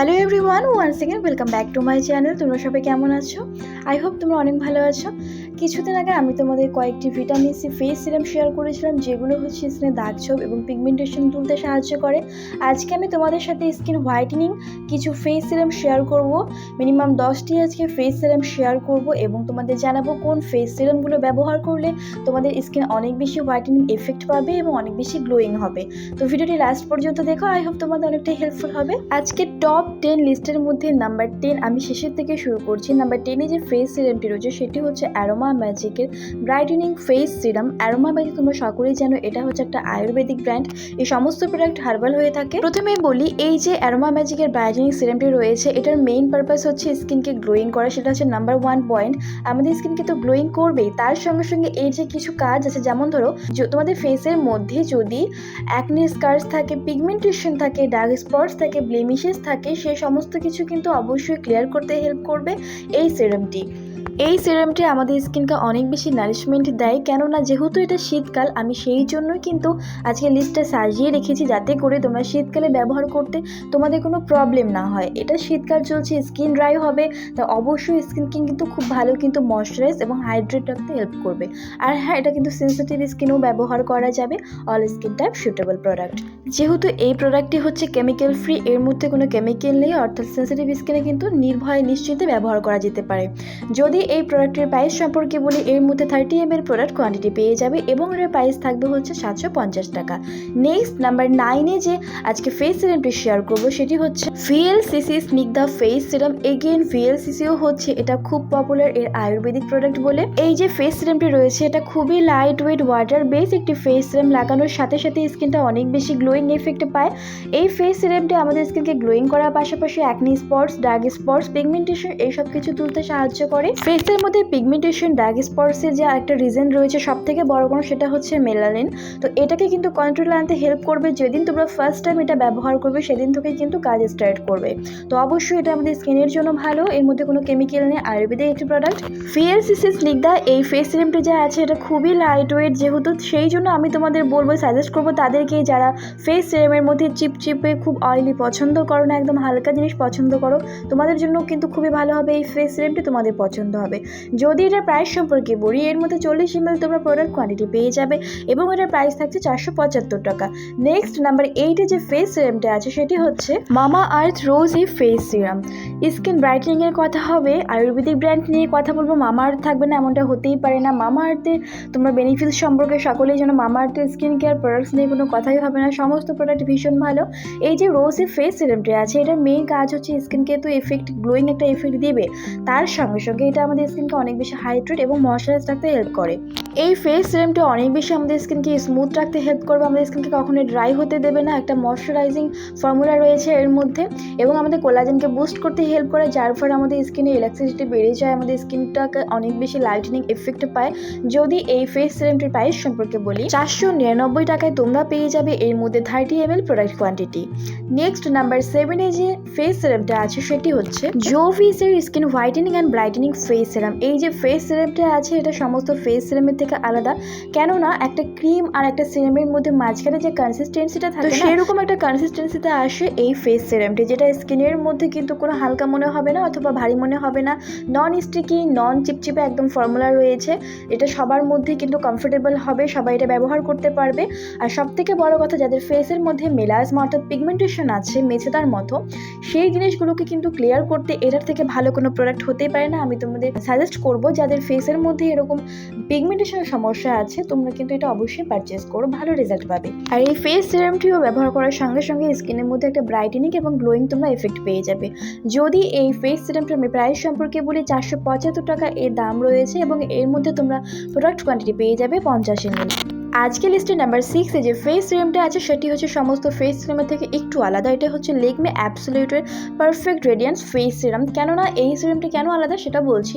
Hello everyone one second welcome back to my channel তোমরা সবাই কেমন আছো? আই হোপ তোমরা অনেক ভালো আছো. কিছুদিন আগে আমি তোমাদের কয়েকটি vitamin C face serum share করেছিলাম, যেগুলো হচ্ছে স্কিনে দাগ ছোপ এবং পিগমেন্টেশন তুলতে সাহায্য করে। আজকে আমি তোমাদের সাথে স্কিন হোয়াইটেনিং কিছু ফেস সিরাম শেয়ার করব। মিনিমাম দশটি আজকে ফেস সিরাম শেয়ার করব এবং তোমাদের জানাব কোন ফেস সিরামগুলো ব্যবহার করলে তোমাদের স্কিন অনেক বেশি হোয়াইটেনিং এফেক্ট পাবে এবং অনেক বেশি গ্লোয়িং হবে। তো ভিডিওটি লাস্ট পর্যন্ত দেখো, আই হোপ তোমাদের অনেকটাই হেল্পফুল হবে। আজকে টপ টেন লিস্টের মধ্যে নাম্বার টেন আমি শেষের থেকে শুরু করছি। নাম্বার টেনে যে ফেস সিরামটি রয়েছে, সেটি হচ্ছে অ্যারোমা ম্যাজিকের brightening face serum aroma magic তোমরা সকলেই জানো, এটা হচ্ছে একটা আয়ুর্বেদিক ব্র্যান্ড এই সমস্ত প্রোডাক্ট হার্বাল হয়ে থাকে। প্রথমে বলি, এই যে অ্যারোমা ম্যাজিকের ব্রাইটেনিং সিরামটি রয়েছে, এটার মেইন পারপাস হচ্ছে স্কিনকে গ্লোয়িং করা, সেটা হচ্ছে নাম্বার ওয়ান পয়েন্ট আমাদের স্কিনকে তো গ্লোয়িং করবেই, তার সঙ্গে সঙ্গে এই যে কিছু কাজ আছে, যেমন ধরো তোমাদের ফেসের মধ্যে যদি অ্যাকনি স্কার্স থাকে পিগমেন্টেশন থাকে ডার্ক স্পটস থাকে ব্লেমিশেস থাকে সেই সমস্ত কিছু কিন্তু অবশ্যই ক্লিয়ার করতে হেল্প করবে এই সিরামটি এই সিরামটি আমাদের স্কিনকে অনেক বেশি নারিশমেন্ট দেয়, কেননা যেহেতু এটা শীতকাল, আমি সেই জন্যই কিন্তু আজকে লিস্টটা সাজিয়ে রেখেছি যাতে করে তোমরা শীতকালে ব্যবহার করতে তোমাদের কোনো প্রবলেম না হয়। এটা শীতকাল চলছে স্কিন ড্রাই হবে, তা অবশ্যই স্কিনকে কিন্তু খুব ভালো কিন্তু ময়শ্চারাইজ এবং হাইড্রেট রাখতে হেল্প করবে। আর হ্যাঁ এটা কিন্তু সেন্সিটিভ স্কিনেও ব্যবহার করা যাবে all skin type suitable product যেহেতু এই প্রোডাক্টটি হচ্ছে কেমিক্যাল ফ্রি এর মধ্যে কোনো কেমিক্যাল নেই, অর্থাৎ সেন্সিটিভ স্কিনে কিন্তু নির্ভয়ে নিশ্চিন্তে ব্যবহার করা যেতে পারে। যদি এই প্রোডাক্টের প্রাইস সম্পর্কে বলি, এর মধ্যে থার্টি এম এর প্রোডাক্ট কোয়ান্টিটি পেয়ে যাবে এবং এর প্রাইস থাকবে হচ্ছে সাতশো পঞ্চাশ টাকা। নেক্সট নাম্বার নাইনে যে আজকে ফেস সিরামটি শেয়ার করব, সেটি হচ্ছে VLCC Snigdha face serum again ভিএলসিসিও হচ্ছে এটা খুব পপুলার এর আয়ুর্বেদিক প্রোডাক্ট বলে। এই যে ফেস সিরামটি রয়েছে, এটা খুবই লাইট ওয়েট ওয়াটার বেস একটি ফেস সিরাম লাগানোর সাথে সাথে স্কিনটা অনেক বেশি গ্লোয়িং এফেক্ট পায়। এই ফেস সিরামটি আমাদের স্কিনকে গ্লোয়িং করার পাশাপাশি acne spots dark spots pigmentation এইসব কিছু তুলতে সাহায্য করে। ফেসের মধ্যে পিগমেন্টেশন ডার্ক স্পটসের যে একটা রিজন রয়েছে সব থেকে বড় কোনো সেটা হচ্ছে মেলানিন তো এটাকে কিন্তু কন্ট্রোলে আনতে হেল্প করবে যেদিন তোমরা ফার্স্ট টাইম এটা ব্যবহার করবে সেদিন থেকে কিন্তু কাজ স্টার্ট করবে। তো অবশ্যই এটা আমাদের স্কিনের জন্য ভালো, এর মধ্যে কোনো কেমিক্যাল নেই আয়ুর্বেদিক একটি প্রোডাক্ট ফিএলসিসি স্নিগ্ধা এই ফেস সিরামটি যা আছে এটা খুবই লাইট ওয়েট যেহেতু সেই জন্য আমি তোমাদের বলব সাজেস্ট করব তাদেরকে যারা ফেস সিরামের মধ্যে চিপচিপে খুব অয়েলি পছন্দ করো না, একদম হালকা জিনিস পছন্দ করো, তোমাদের জন্য কিন্তু খুবই ভালো হবে এই ফেস সিরামটি তোমাদের পছন্দ হবে। যদি এটার প্রাইস সম্পর্কে বলি, এর মধ্যে চল্লিশ এমএল তোমরা প্রোডাক্ট কোয়ান্টিটি পেয়ে যাবে এবং এটার প্রাইস থাকছে চারশো পঁচাত্তর টাকা। নেক্সট নাম্বার এইটে যে ফেস সিরামটা আছে, সেটি হচ্ছে Mamaearth rosy face serum skin brightening এর কথা হবে, আয়ুর্বেদিক ব্র্যান্ড নিয়ে কথা বলব মামা আর্থ থাকবে না, এমনটা হতেই পারে না। মামা আর্থের তোমরা বেনিফিটস সম্পর্কে সকলেই যেন মামা আর্থের স্কিন কেয়ার প্রোডাক্টস নিয়ে কোনো কথাই হবে না, সমস্ত প্রোডাক্ট ভীষণ ভালো। এই যে রোজি ফেস সিরামটি আছে, এটার মেইন কাজ হচ্ছে স্কিনকে তো এফেক্ট গ্লোয়িং একটা এফেক্ট দিবে। তার সঙ্গে সঙ্গে এটা আমাদের স্কিনকে অনেক বেশি হাইড্রেট এবং ময়শ্চারাইজ রাখতে হেল্প করে। এই ফেস সিরামটি অনেক বেশি আমাদের স্কিনকে স্মুথ রাখতে হেল্প করবে। আমাদের স্কিনকে কখনোই ড্রাই হতে দেবে না। একটা ময়শ্চারাইজিং ফর্মুলা রয়েছে এর মধ্যে এবং আমাদের কোলাজেনকে বুস্ট করতে হেল্প করে, যার ফলে আমাদের স্কিনে ইলেকট্রিসিটি বেড়ে যায়। আমাদের স্কিনটাকে অনেক বেশি লাইটনিং এফেক্ট পায়। যদি এই ফেস সিরামটির প্রাইস সম্পর্কে বলি, চারশো নিরানব্বই টাকায় তোমরা পেয়ে যাবে এর মধ্যে thirty M L product quantity next number সেভেনে যে ফেস সিরামটা আছে, সেটি হচ্ছে জোভিসের skin whitening and brightening face serum এই যে ফেস সিরামটা আছে এটা সমস্ত ফেস সিরামের থেকে আলাদা। কেননা একটা ক্রিম আর একটা সিরামের মধ্যে মাঝখানে যে কনসিস্টেন্সিটা থাকে সেরকম একটা কনসিস্টেন্সিতে আসে এই ফেস সিরামটি যেটা স্কিনের মধ্যে কিন্তু কোনো হালকা মনে হবে না অথবা ভারী মনে হবে না। নন স্টিকি নন চিপচিপে একদম ফর্মুলা রয়েছে। এটা সবার মধ্যে কিন্তু কমফোর্টেবল হবে সবাই এটা ব্যবহার করতে পারবে। আর সব থেকে বড় কথা যাদের ফেসের মধ্যে মেলাজমা অর্থাৎ পিগমেন্টেশন আছে মেছেদার মতো সেই জিনিসগুলোকে কিন্তু ক্লিয়ার করতে এটার থেকে ভালো কোনো প্রোডাক্ট হতেই পারে না। আমি তোমাদের সাজেস্ট করব যাদের ফেসের মধ্যে এরকম পিগমেন্টেশনের সমস্যা আছে, তোমরা কিন্তু এটা অবশ্যই পারচেস করো, ভালো রেজাল্ট পাবে। আর এই ফেস সিরামটিও ব্যবহার করার সঙ্গে সঙ্গে স্কিনের মধ্যে একটা ব্রাইটেনিং এবং গ্লোয়িং তোমরা এফেক্ট পেয়ে যাবে। যদি এই ফেস সিরামটার আমি প্রাইস সম্পর্কে বলি, চারশো পঁচাত্তর টাকা এর দাম রয়েছে এবং এর মধ্যে তোমরা প্রোডাক্ট কোয়ান্টিটি পেয়ে যাবে পঞ্চাশ এমএল আজকে লিস্টে নাম্বার সিক্সে যে ফেস সিরামটা আছে, সেটি হচ্ছে সমস্ত ফেস সিরামের থেকে একটু আলাদা। এটা হচ্ছে লেগমে অ্যাবসোলিউটের পারফেক্ট রেডিয়ান্স ফেস সিরাম কেননা এই সিরামটি কেন আলাদা সেটা বলছি।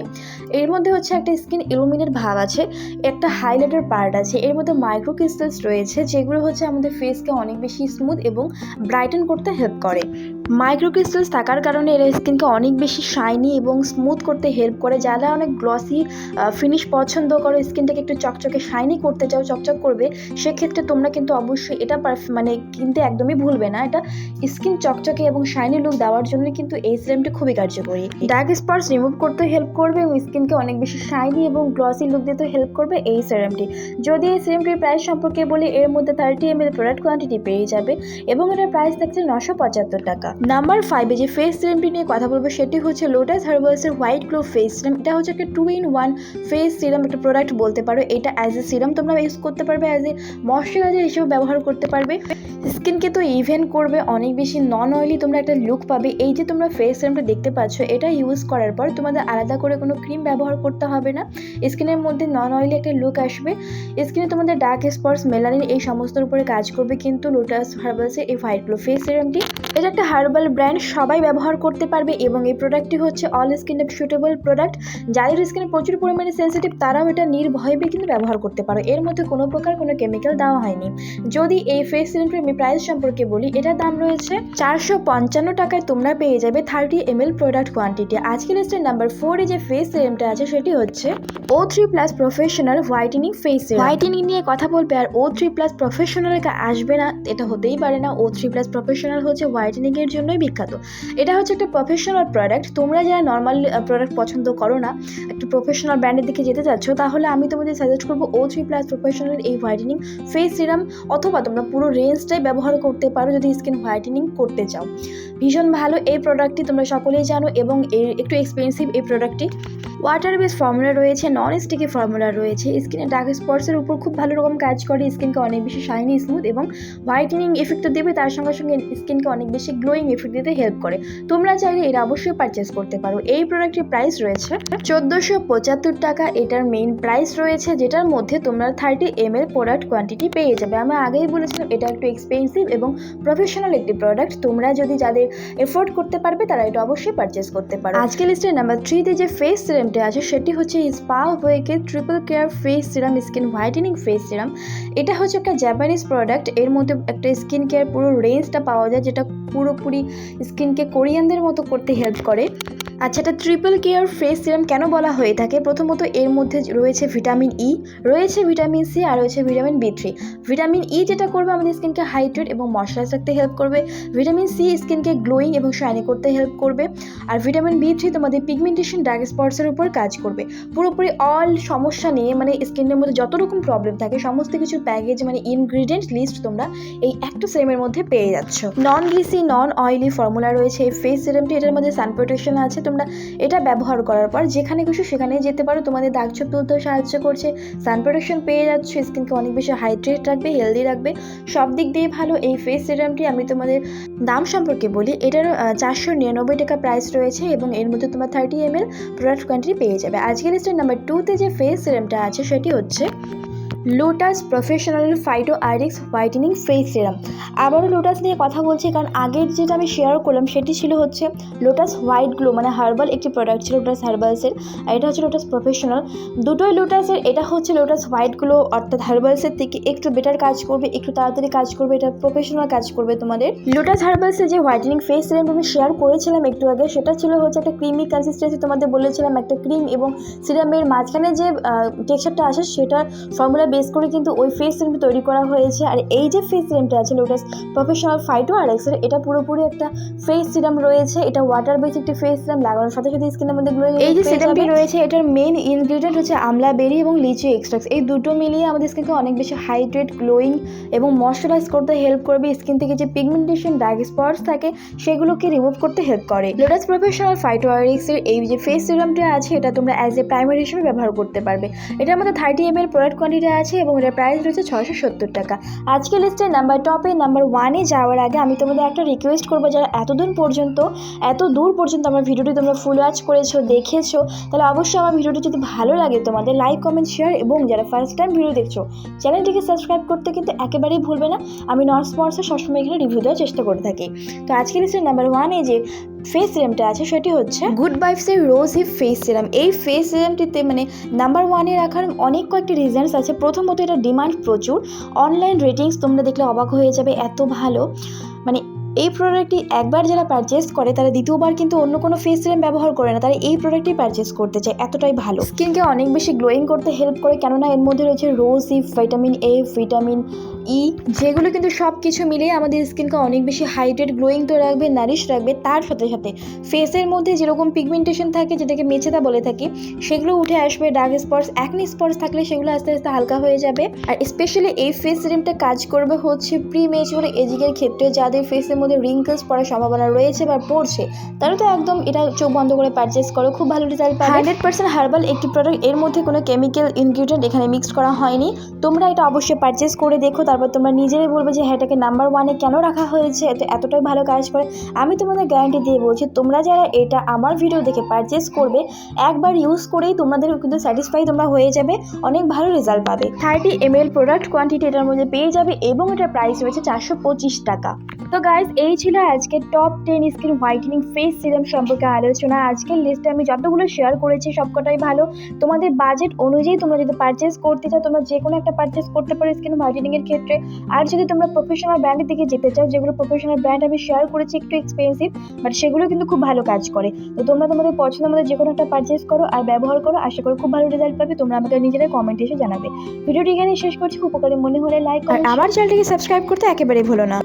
এর মধ্যে হচ্ছে একটা স্কিন ইলুমিনেট ভাব আছে, একটা হাইলাইটার পার্ট আছে, এর মধ্যে মাইক্রো ক্রিস্টালস রয়েছে, যেগুলো হচ্ছে আমাদের ফেসকে অনেক বেশি স্মুথ এবং ব্রাইটেন করতে হেল্প করে। মাইক্রোক্রিস্টালস থাকার কারণে এরা স্কিনকে অনেক বেশি শাইনি এবং স্মুথ করতে হেল্প করে, যারা অনেক গ্লসি ফিনিশ পছন্দ করো, স্কিনটাকে একটু চকচকে শাইনি করতে চাও, চকচক করবে, সেক্ষেত্রে তোমরা কিন্তু অবশ্যই এটা মানে কিনতে একদমই ভুলবে না। এটা স্কিন চকচকে এবং শাইনি লুক দেওয়ার জন্য কিন্তু এই সিরামটি খুবই কার্যকরী। ডার্ক স্পটস রিমুভ করতে হেল্প করবে এবং স্কিনকে অনেক বেশি শাইনি এবং গ্লসি লুক দিতে হেল্প করবে এই সিরামটি। যদি এই সিরামটির প্রাইস সম্পর্কে বলি, এর মধ্যে থার্টি এম প্রোডাক্ট কোয়ান্টিটি পেয়ে যাবে এবং এটার প্রাইস থাকছে নশো পঁচাত্তর টাকা। নাম্বার ফাইভে যে ফেস সিরামটি নিয়ে কথা বলব, সেটি হচ্ছে লোটাস হার্বালসের হোয়াইট গ্লো ফেস সিরাম এটা হচ্ছে একটা two in one face serum একটা প্রোডাক্ট বলতে পারো। এটা অ্যাজ এ সিরাম তোমরা ইউজ করতে পারবে অ্যাজ এ ময়শ্চারাইজার হিসেবে ব্যবহার করতে পারবে। স্কিনকে তো ইভেন করবে, অনেক বেশি নন অয়েলি তোমরা একটা লুক পাবে। এই যে তোমরা ফেস সিরামটা দেখতে পাচ্ছ, এটা ইউজ করার পর তোমাদের আলাদা করে কোনো ক্রিম ব্যবহার করতে হবে না। স্কিনের মধ্যে নন অয়েলি একটা লুক আসবে। স্কিনে তোমাদের ডার্ক স্পটস মেলানিন এই সমস্তর উপরে কাজ করবে। কিন্তু লোটাস হার্বালসের এই হোয়াইট গ্লো ফেস সিরামটি এটা একটা হার্বাল ব্র্যান্ড, সবাই ব্যবহার করতে পারবে এবং এই প্রোডাক্টটি হচ্ছে অল স্কিন সুটেবল প্রোডাক্ট যাদের স্কিনে প্রচুর পরিমাণে সেন্সিটিভ তারাও এটা নির্ভয়ে কিন্তু ব্যবহার করতে পারো। এর মধ্যে কোনো প্রকার কোনো কেমিক্যাল দেওয়া হয়নি। যদি এই ফেস সিলিন্ডার আমি প্রাইস সম্পর্কে বলি, এটার দাম রয়েছে চারশো পঞ্চান্ন টাকায় তোমরা পেয়ে যাবে thirty M L product quantity আজকে লিস্টের নাম্বার ফোরে যে ফেস সিরামটা আছে, সেটি হচ্ছে O three plus professional whitening face whitening নিয়ে কথা বলবে আর ও থ্রি প্লাস প্রফেশনাল আসবে না, এটা হতেই পারে না। ও থ্রি প্লাস প্রফেশনাল হচ্ছে হোয়াইটেনিং এর জন্যই বিখ্যাত। এটা হচ্ছে একটা প্রফেশনাল প্রোডাক্ট তোমরা যারা নর্মাল প্রোডাক্ট পছন্দ করো না, একটু প্রফেশনাল ব্র্যান্ডের দিকে যেতে চাচ্ছ, তাহলে আমি তোমাদের সাজেস্ট করব ও থ্রি প্লাস প্রফেশনাল এই হোয়াইটেনিং ফেস সিরাম অথবা তোমরা পুরো রেঞ্জটাই ব্যবহার করতে পারো যদি স্কিন হোয়াইটেনিং করতে চাও। ভীষণ ভালো এই প্রোডাক্টটি তোমরা সকলেই জানো এবং এর একটু এক্সপেন্সিভ এই প্রোডাক্টটি ওয়াটার বেস ফর্মুলা রয়েছে নন স্টিকি ফর্মুলা রয়েছে স্কিনে ডার্ক স্পটসের উপর খুব ভালো রকম কাজ করে স্কিনকে অনেক বেশি শাইনি স্মুথ এবং হোয়াইটেনিং এফেক্ট দেবে, তার সঙ্গে সঙ্গে স্কিনকে অনেক বেশি গ্লোয়িং এফেক্ট দিতে হেল্প করে। তোমরা চাইলে এটা অবশ্যই পারচেস করতে পারো। এই প্রোডাক্টের প্রাইস রয়েছে চোদ্দোশো পঁচাত্তর টাকা। এটার মেইন প্রাইস রয়েছে যেটার মধ্যে তোমরা thirty M L product quantity পেয়ে যাবে। আমি আগেই বলেছিলাম, এটা একটু এক্সপেন্সিভ এবং প্রফেশনাল একটি প্রোডাক্ট তোমরা যদি যাদের এফোর্ড করতে পারবে, তারা এটা অবশ্যই পারচেস করতে পারো। আজকে লিস্টের নাম্বার থ্রিতে যে ফেস সিরামটা আছে, সেটি হচ্ছে Spawake triple care face serum skin whitening face serum এটা হচ্ছে একটা জাপানিজ প্রোডাক্টের মধ্যে একটা স্কিন কেয়ার পুরো রেঞ্জটা পাওয়া যায়, যেটা পুরোপুরি স্কিনকে কোরিয়ানদের মতো করতে হেল্প করে। আচ্ছা এটা ট্রিপল কেয়ার ফেস সিরাম কেন বলা হয়ে থাকে? প্রথমত এর মধ্যে রয়েছে ভিটামিন ই রয়েছে ভিটামিন সি আর রয়েছে vitamin B three vitamin E যেটা করবে আমাদের স্কিনকে হাইড্রেট এবং ময়শ্চারাইজ রাখতে হেল্প করবে। ভিটামিন সি স্কিনকে গ্লোয়িং এবং শাইনি করতে হেল্প করবে। আর ভিটামিন বি থ্রি তোমাদের পিগমেন্টেশন ডার্ক স্পটসের উপর কাজ করবে। পুরোপুরি অল সমস্যা নিয়ে মানে স্কিনের মধ্যে যত রকম প্রবলেম থাকে, সমস্ত কিছু প্যাকেজ মানে ইনগ্রিডিয়েন্ট লিস্ট তোমরা এই একটা সেমের মধ্যে পেয়ে যাচ্ছ। নন গ্লিসি নন অয়েলি ফর্মুলা রয়েছে। এই ফেস সিরামটি এটার মধ্যে সান প্রোটেকশন আছে তোমরা এটা ব্যবহার করার পর যেখানে খুশি সেখানে যেতে পারো। তোমাদের দাগ ছোপ তুলতেও সাহায্য করছে। সান প্রোটেকশন পেয়ে যাচ্ছ স্কিনকে অনেক বেশি হাইড্রেট রাখবে, হেলদি রাখবে। সব দিক দিয়ে ভালো। এই ফেস সিরামটি আমি তোমাদের দাম সম্পর্কে বলি। এটার চারশো নিরানব্বই টাকা প্রাইস রয়েছে এবং এর মধ্যে তোমার thirty M L product quantity পেয়ে যাবে। আজকের লিস্টের নাম্বার টুতে যে ফেস সিরামটা আছে সেটি হচ্ছে Lotus professional PhytoRx whitening face serum আবারও লোটাস নিয়ে কথা বলছি, কারণ আগের যেটা আমি শেয়ার করলাম, সেটি ছিল হচ্ছে লোটাস হোয়াইট গ্লো মানে হার্বাল একটি প্রোডাক্ট ছিল লোটাস হার্বালসের আর এটা হচ্ছে লোটাস প্রফেশনাল দুটোই লোটাসের এটা হচ্ছে লোটাস হোয়াইট গ্লো অর্থাৎ হার্বালসের থেকে একটু বেটার কাজ করবে, একটু তাড়াতাড়ি কাজ করবে, এটা প্রফেশনাল কাজ করবে তোমাদের। লোটাস হার্বালসের যে হোয়াইটেনিং ফেস সিরাম আমি শেয়ার করেছিলাম একটু আগে, সেটা ছিল হচ্ছে একটা ক্রিমি কনসিস্টেন্সি তোমাদের বলেছিলাম একটা ক্রিম এবং সিরামের মাঝখানে যে টেক্সচারটা আসে সেটা ফর্মুলা বেস করে কিন্তু ওই ফেস সিরামটি তৈরি করা হয়েছে। আর এই যে ফেস সিরামটা আছে লোটাস প্রফেশনাল ফাইটো আর এক্সের এটা পুরোপুরি একটা ফেস সিরাম রয়েছে। এটা ওয়াটার বেস একটি ফেস সিরাম লাগানোর সাথে সাথে স্কিনের মধ্যে গ্লো এই যে সিরামটি রয়েছে এটার মেন ইনগ্রিডিয়েন্ট হচ্ছে আমলা বেরি এবং লিচি এক্সট্রাক্ট এই দুটো মিলিয়ে আমাদের স্কিনকে অনেক বেশি হাইড্রেট গ্লোয়িং এবং ময়শ্চারাইজ করতে হেল্প করবে। স্কিন থেকে যে পিগমেন্টেশন ডার্ক স্পটস থাকে সেগুলোকে রিমুভ করতে হেল্প করে। লোটাস প্রফেশনাল ফাইটো আর এক্সের এই যে ফেস সিরামটা আছে এটা তোমরা অ্যাজ এ প্রাইমারি হিসেবে ব্যবহার করতে পারবে। এটার মধ্যে thirty M L product quantity আছে এবং এটার প্রাইস রয়েছে ছশো সত্তর টাকা। আজকে লিস্টের নাম্বার টপে নাম্বার ওয়ানে যাওয়ার আগে আমি তোমাদের একটা রিকোয়েস্ট করব যারা এতদিন পর্যন্ত, এত দূর পর্যন্ত আমার ভিডিওটি তোমরা ফুল ওয়াচ করেছ, দেখেছ, তাহলে অবশ্যই আমার ভিডিওটি যদি ভালো লাগে তোমাদের লাইক কমেন্ট শেয়ার এবং যারা ফার্স্ট টাইম ভিডিও দেখছ চ্যানেলটিকে সাবস্ক্রাইব করতে কিন্তু একেবারেই ভুলবে না। আমি নন স্পন্সর সবসময় এখানে রিভিউ দেওয়ার চেষ্টা করে থাকি। তো আজকে লিস্টের নাম্বার ওয়ানে যে ফেস সিরামটা আছে, সেটি হচ্ছে গুড বাইফসের রোজ হিপ ফেস সিরাম এই ফেস সিরামটিতে মানে নাম্বার ওয়ানে রাখার অনেক কয়েকটি রিজনস আছে। প্রথমত, এটা ডিমান্ড প্রচুর। অনলাইন রেটিংস তোমরা দেখলে অবাক হয়ে যাবে, এত ভালো। মানে এই প্রোডাক্টটি একবার যারা পারচেস করে, তারা দ্বিতীয়বার কিন্তু অন্য কোনো ফেস সিরাম ব্যবহার করে না। তারা এই প্রোডাক্টটি পারচেস করতে চায়, এতটাই ভালো। স্কিনকে অনেক বেশি গ্লোয়িং করতে হেল্প করে, কেননা এর মধ্যে রয়েছে rosehip vitamin A vitamin E, যেগুলো কিন্তু সব কিছু মিলিয়ে আমাদের স্কিনকে অনেক বেশি হাইড্রেট গ্লোয়িং তো রাখবে নারিশ রাখবে। তার সাথে সাথে ফেসের মধ্যে যেরকম পিগমেন্টেশন থাকে, যেটাকে মেছেদা বলে থাকি, সেগুলো উঠে আসবে ডার্ক স্পটস একনি স্পটস থাকলে সেগুলো আস্তে আস্তে হালকা হয়ে যাবে। আর স্পেশালি এই ফেস সিরামটা কাজ করবে হচ্ছে প্রি মেচুর এজিকের ক্ষেত্রে, যাদের ফেসের মধ্যে রিঙ্কলস পড়ার সম্ভাবনা রয়েছে বা পড়ছে, তারা তো একদম এটা চোখ বন্ধ করে পারচেস করো, খুব ভালো রেজাল্ট পাবে। হান্ড্রেড পার্সেন্ট হার্বাল একটি প্রোডাক্টের মধ্যে কোনো কেমিক্যাল ইনগ্রিডিয়েন্ট এখানে মিক্স করা হয়নি। তোমরা এটা অবশ্যই পারচেস করে দেখো তারপর তোমরা নিজেরাই বলবে যে হ্যাঁ এটাকে নাম্বার ওয়ানে কেন রাখা হয়েছে? এত, এতটাই ভালো কাজ করে। আমি তোমাদের গ্যারান্টি দিয়ে বলছি, তোমরা যারা এটা আমার ভিডিও দেখে পারচেস করবে, একবার ইউজ করেই তোমাদের কিন্তু স্যাটিসফাই তোমরা হয়ে যাবে, অনেক ভালো রেজাল্ট পাবে। থার্টি এম প্রোডাক্ট কোয়ান্টিটি এটার মধ্যে পেয়ে যাবে এবং এটার প্রাইস রয়েছে চারশো পঁচিশ টাকা। তো গাইজ এই ছিল আজকে top ten skin whitening face serum সম্পর্কে আলোচনা। আজকের লিস্টে আমি যতগুলো শেয়ার করেছি সবকটাই ভালো। তোমাদের বাজেট অনুযায়ী তোমরা যদি পারচেস করতে চাও তোমরা যে কোনো একটা পারচেস করতে পারো স্কিন হোয়াইটেনিং এর ক্ষেত্রে। আর যদি তোমরা প্রফেশনাল ব্র্যান্ডের দিকে যেতে চাও যেগুলো প্রফেশনাল ব্র্যান্ড আমি শেয়ার করেছি একটু এক্সপেন্সিভ বাট সেগুলো কিন্তু খুব ভালো কাজ করে। তো তোমরা তোমাদের পছন্দ মতো যে কোনো একটা পারচেস করো আর ব্যবহার করো আশা করি খুব ভালো রেজাল্ট পাবে। তোমরা আমাকে নিজেরাই কমেন্টে এসে জানাবে। ভিডিওটি এখানে শেষ করছি। উপকারী মনে হলে লাইক আর আমার চ্যানেলটিকে সাবস্ক্রাইব করতে একেবারেই ভুলো না।